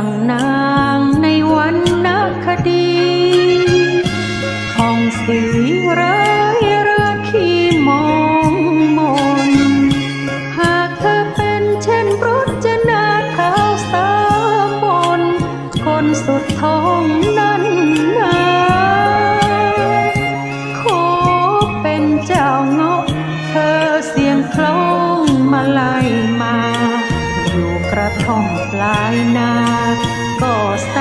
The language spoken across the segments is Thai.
ดังน้า่อมปลายนาก็แส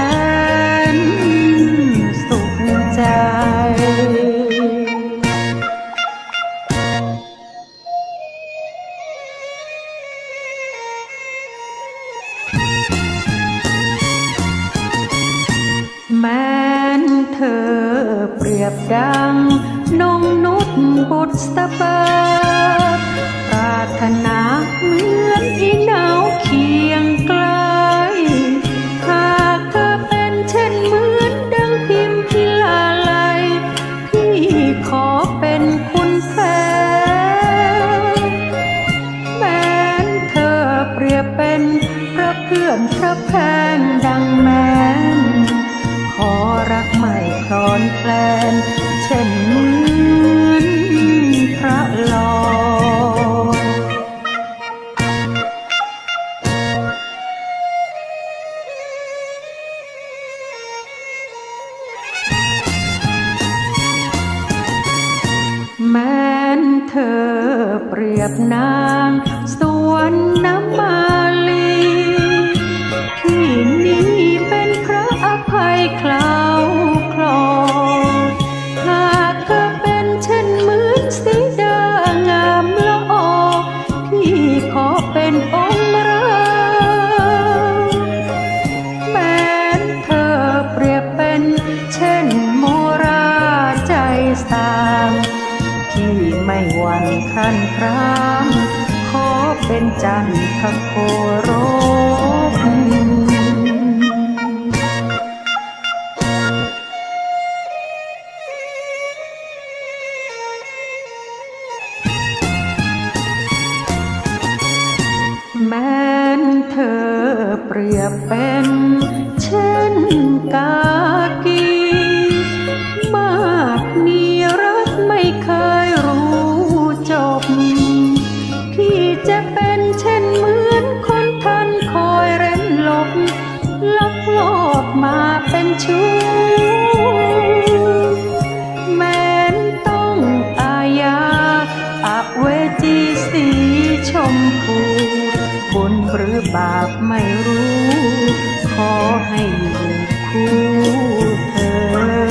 นสุขใจแม้นเธอเปรียบดังนงนุษย์บุตรสเบิ แม้นเธอเปรียบนางสวนน้ำมาลี ที่นี่เป็นพระอภัยคลาวคลอหากเธอเป็นเช่นเหมือนสีดางามละออพี่ขอเป็นองค์ราแม้นเธอเปรียบเป็นเช่นโมราใจสาง ที่ไม่หวั่นครันครามขอเป็นจันทโครบแม้นเธอเปรียบเป็นเช่นกา บุญหรือบาปไม่รู้ ขอให้อยู่คู่เธอ